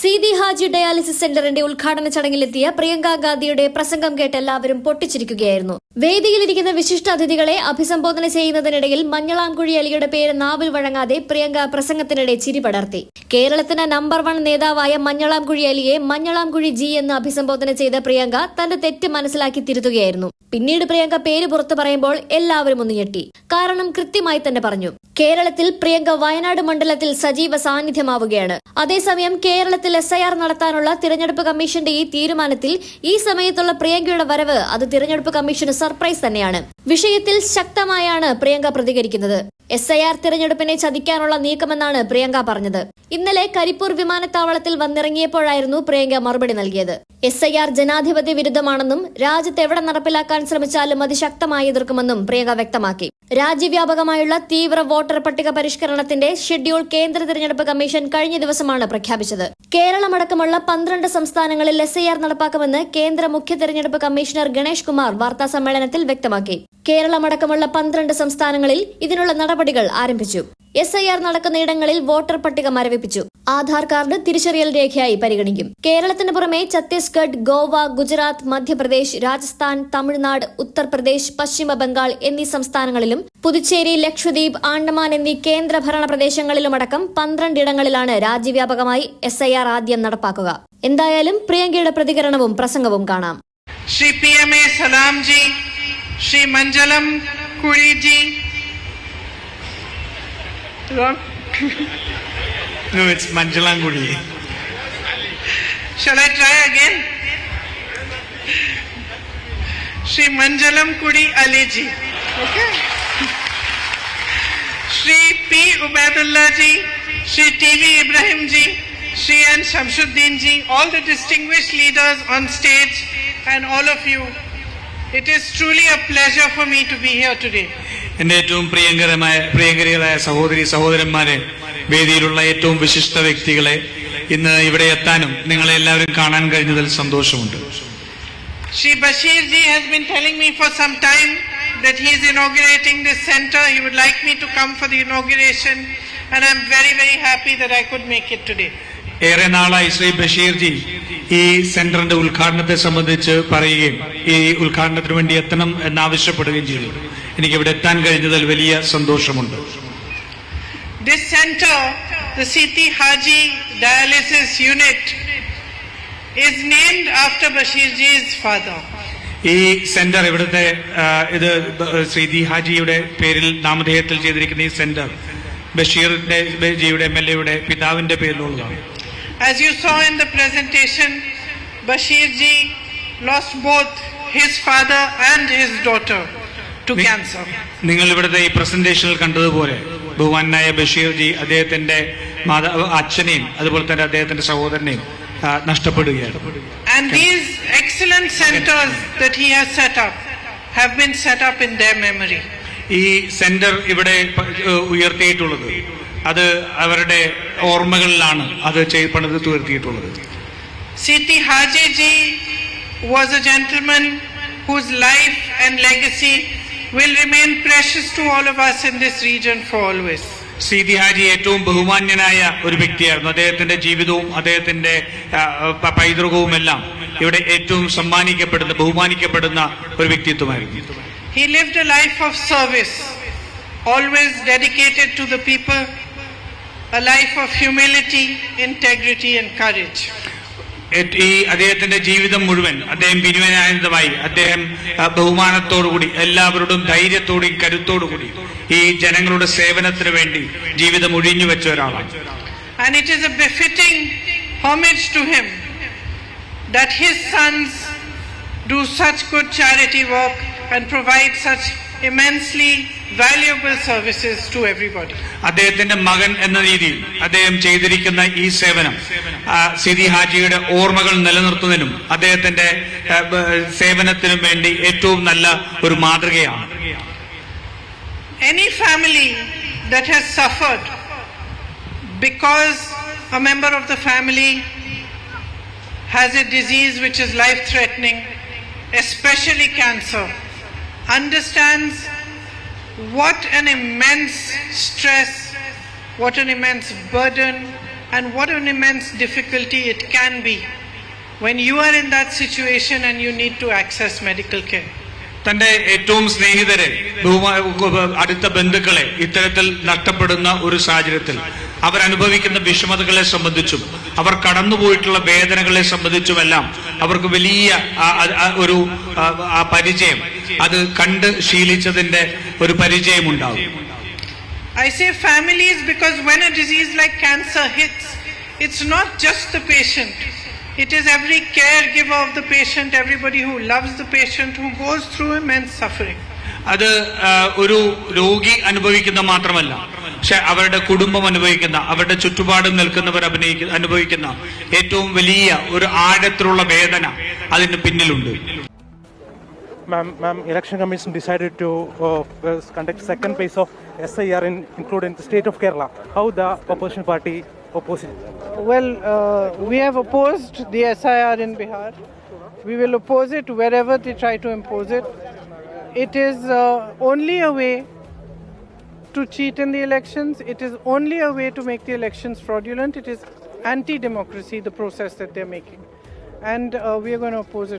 Seethi Haji dialysis സെന്ററിന്റെ ഉദ്ഘാടന ചടങ്ങിലെത്തിയ പ്രിയങ്ക ഗാന്ധിയുടെ പ്രസംഗം കേട്ട് എല്ലാവരും പൊട്ടിച്ചിരിക്കുകയായിരുന്നു. വേദിയിലിരിക്കുന്ന വിശിഷ്ട അതിഥികളെ അഭിസംബോധന ചെയ്യുന്നതിനിടയിൽ മഞ്ഞളാംകുഴി അലിയുടെ പേര് നാവിൽ വഴങ്ങാതെ പ്രിയങ്ക പ്രസംഗത്തിനിടെ ചിരി പടർത്തി. കേരളത്തിന് നമ്പർ വൺ നേതാവായ മഞ്ഞളാംകുഴി അലിയെ മഞ്ഞളാംകുഴി ജി എന്ന് അഭിസംബോധന ചെയ്ത പ്രിയങ്ക തന്റെ തെറ്റ് മനസ്സിലാക്കി തിരുത്തുകയായിരുന്നു. പിന്നീട് പ്രിയങ്ക പേര് പുറത്തു പറയുമ്പോൾ എല്ലാവരും ഒന്ന് ഞെട്ടി. കാരണം കൃത്യമായി തന്നെ പറഞ്ഞു. കേരളത്തിൽ പ്രിയങ്ക വയനാട് മണ്ഡലത്തിൽ സജീവ സാന്നിധ്യമാവുകയാണ്. അതേസമയം കേരളത്തിൽ എസ് ഐ ആർ നടത്താനുള്ള തിരഞ്ഞെടുപ്പ് കമ്മീഷന്റെ ഈ തീരുമാനത്തിൽ ഈ സമയത്തുള്ള പ്രിയങ്കയുടെ വരവ് അത് തിരഞ്ഞെടുപ്പ് കമ്മീഷന് സർപ്രൈസ് തന്നെയാണ്. വിഷയത്തിൽ ശക്തമായാണ് പ്രിയങ്ക പ്രതികരിക്കുന്നത്. എസ് ഐ ആർ തിരഞ്ഞെടുപ്പിനെ ചതിക്കാനുള്ള നീക്കമെന്നാണ് പ്രിയങ്ക പറഞ്ഞത്. ഇന്നലെ കരിപ്പൂർ വിമാനത്താവളത്തിൽ വന്നിറങ്ങിയപ്പോഴായിരുന്നു പ്രിയങ്ക മറുപടി നൽകിയത്. എസ് ഐ ആർ ജനാധിപത്യ വിരുദ്ധമാണെന്നും രാജ്യത്ത് എവിടെ നടപ്പിലാക്കാൻ ശ്രമിച്ചാലും അതിശക്തമായി എതിർക്കുമെന്നും പ്രിയങ്ക വ്യക്തമാക്കി. രാജ്യവ്യാപകമായുള്ള തീവ്ര വോട്ടർ പട്ടിക പരിഷ്കരണത്തിന്റെ ഷെഡ്യൂൾ കേന്ദ്ര തിരഞ്ഞെടുപ്പ് കമ്മീഷൻ കഴിഞ്ഞ ദിവസമാണ് പ്രഖ്യാപിച്ചത്. കേരളമടക്കമുള്ള പന്ത്രണ്ട് സംസ്ഥാനങ്ങളിൽ എസ് ഐ ആർ നടപ്പാക്കുമെന്ന് കേന്ദ്ര മുഖ്യ തെരഞ്ഞെടുപ്പ് കമ്മീഷണർ ഗണേഷ് കുമാർ വാർത്താ സമ്മേളനത്തിൽ വ്യക്തമാക്കി. കേരളമടക്കമുള്ള പന്ത്രണ്ട് സംസ്ഥാനങ്ങളിൽ ഇതിനുള്ള നടപടികൾ ആരംഭിച്ചു. എസ് ഐ ആർ നടക്കുന്ന ഇടങ്ങളിൽ വോട്ടർ പട്ടിക മരവിപ്പിച്ചു. ആധാർ കാർഡ് തിരിച്ചറിയൽ രേഖയായി പരിഗണിക്കും. കേരളത്തിന് പുറമെ ഛത്തീസ്ഗഡ് ഗോവ ഗുജറാത്ത് മധ്യപ്രദേശ് രാജസ്ഥാൻ തമിഴ്നാട് ഉത്തർപ്രദേശ് പശ്ചിമ ബംഗാൾ എന്നീ സംസ്ഥാനങ്ങളിലും പുതുച്ചേരി ലക്ഷദ്വീപ് ആണ്ടമാൻ എന്നീ കേന്ദ്രഭരണ പ്രദേശങ്ങളിലുമടക്കം പന്ത്രണ്ടിടങ്ങളിലാണ് രാജ്യവ്യാപകമായി എസ് ഐ ആർ ആദ്യം നടപ്പാക്കുക. എന്തായാലും പ്രിയങ്കയുടെ പ്രതികരണവും പ്രസംഗവും കാണാം. Shri P M A Sadamji Shri Manjalam Kuzhiji. Shri Manjalam Kudi Aliji. Shri P Ubaidullaji Shri T V Ibrahimji Shri N. Shamsuddin ji, all the distinguished leaders on stage, and all of you. It is truly a pleasure for me to be here today. എന്റെ ഏറ്റവും പ്രിയങ്കരമായ പ്രിയങ്കരികളായ സഹോദരി സഹോദരന്മാരെ വേദിയിലുള്ള ഏറ്റവും വിശിഷ്ട വ്യക്തികളെ ഇന്ന് ഇവിടെ എത്താനും നിങ്ങളെ എല്ലാവരും കാണാൻ കഴിഞ്ഞതിൽ സന്തോഷമുണ്ട് Shri Bashir ji has been telling me for some time that he is inaugurating this center. He would like me to come for the inauguration, and I'm very, very happy that I could make it today. ഏറെ നാളായി ശ്രീ ബഷീർജി ഈ സെന്ററിന്റെ ഉദ്ഘാടനത്തെ സംബന്ധിച്ച് പറയുകയും ഈ ഉദ്ഘാടനത്തിന് വേണ്ടി എത്തണം എന്നാവശ്യപ്പെടുകയും ചെയ്തു. എനിക്ക് ഇവിടെ എത്താൻ കഴിഞ്ഞതിൽ വലിയ സന്തോഷമുണ്ട്. This center, the Siti Haji Dialysis Unit, is named after Bashir ji's father. ഈ സെന്റർ ഇവിടുത്തെ ഇത് ബ- ശ്രീ ദി ഹാജിയുടെ പേരിൽ നാമധേയത്തിൽ ചെയ്തിരിക്കുന്ന ഈ സെന്റർ ബഷീറിന്റെ ജിയുടെ എം എൽ എയുടെ പിതാവിന്റെ പേരിലുള്ളതാണ്. As you saw in the presentation, Bashir ji lost both his father and his daughter to cancer. നിങ്ങൾ ഇവിടുത്തെ ഈ പ്രസന്റേഷനിൽ കണ്ടതുപോലെ ബഹുമാനായ ബഷീർ ജി അദ്ദേഹത്തിന്റെ മാതാ അച്ഛനെയും അതുപോലെ തന്നെ അദ്ദേഹത്തിന്റെ സഹോദരനെയും നഷ്ടപ്പെടുകയാണ് And these excellent centers that he has set up have been set up in their memory. ഈ സെന്റർ ഇവിടെ ഉയർത്തിയിട്ടുള്ളത് അത് അവരുടെ ഓർമ്മകളിലാണ് അത് പണിത് തീർത്തിയിട്ടുള്ളത്. Seethi Haji ji was a gentleman whose life and legacy will remain precious to all of us in this region for always Seethi Haji ഏറ്റവും ബഹുമാന്യനായ ഒരു വ്യക്തിയായിരുന്നു. അദ്ദേഹത്തിന്റെ ജീവിതവും അദ്ദേഹത്തിന്റെ പൈതൃകവും എല്ലാം ഇവിടെ ഏറ്റവും സമ്മാനിക്കപ്പെടുന്ന ബഹുമാനിക്കപ്പെടുന്ന ഒരു വ്യക്തിത്വമായിരുന്നു. He live a life of service always dedicated to the people a life of humility, integrity, and courage. ഈ അദ്ദേഹത്തിന്റെ ജീവിതം മുഴുവൻ അദ്ദേഹം വിനുവനാനന്ദമായി അദ്ദേഹം ബഹുമാനത്തോടുകൂടി എല്ലാവരോടും ധൈര്യത്തോടും കരുത്തോടുകൂടി ഈ ജനങ്ങളുടെ സേവനത്തിന് വേണ്ടി ജീവിതം ഒഴിഞ്ഞു വെച്ച ഒരാളാണ് And it is a befitting homage to him that his sons do such good charity work and provide such immensely valuable services to everybody. അദ്ദേഹത്തിന്റെ മകൻ എന്ന രീതിയിൽ അദ്ദേഹം ചെയ്തിരിക്കുന്ന ഈ സേവനം ആ, സിദി ഹാജിയുടെ ഓർമ്മകൾ നിലനിർത്തുന്നതിനും അദ്ദേഹത്തിന്റെ ആ, ബ- സേവനത്തിനും വേണ്ടി ഏറ്റവും നല്ല ഒരു മാതൃകയാണ് Any family that has suffered because a member of the family has a disease which is life threatening, especially cancer, understands what an immense stress, what an immense burden, and what an immense difficulty it can be when you are in that situation and you need to access medical care. തന്റെ ഏറ്റവും സ്നേഹിതരെ അടുത്ത ബന്ധുക്കളെ ഇത്തരത്തിൽ നഷ്ടപ്പെടുന്ന ഒരു സാഹചര്യത്തിൽ അവരനുഭവിക്കുന്ന വിഷമതകളെ സംബന്ധിച്ചും അവർ കടന്നുപോയിട്ടുള്ള വേദനകളെ സംബന്ധിച്ചുമെല്ലാം അവർക്ക് വലിയ ഒരു ആ- പരിചയം അത് കണ്ട് ശീലിച്ചതിന്റെ ഒരു പരിചയമുണ്ടാവും I say families because when a disease like cancer hits, it's not just the patient. It is every caregiver of the patient, everybody who loves the patient, who goes through immense suffering. അത് ഒരു രോഗി അനുഭവിക്കുന്ന മാത്രമല്ല പക്ഷെ അവരുടെ കുടുംബം അനുഭവിക്കുന്ന അവരുടെ ചുറ്റുപാടും നിൽക്കുന്നവർ അഭിനയിക്കുന്ന അനുഭവിക്കുന്ന ഏറ്റവും വലിയ ഒരു ആഴത്തിലുള്ള വേദന അതിന് പിന്നിലുണ്ട് Ma'am, ma'am, election commission decided to uh, uh, conduct second phase of SIR in including the state of Kerala. How the opposition party oppose it? Well, uh, we have opposed the SIR in Bihar. We will oppose it wherever they try to impose it. It is uh, only a way to cheat in the elections. It is only a way to make the elections fraudulent. It is anti democracy, the process that they're making. And uh, we are going to oppose it.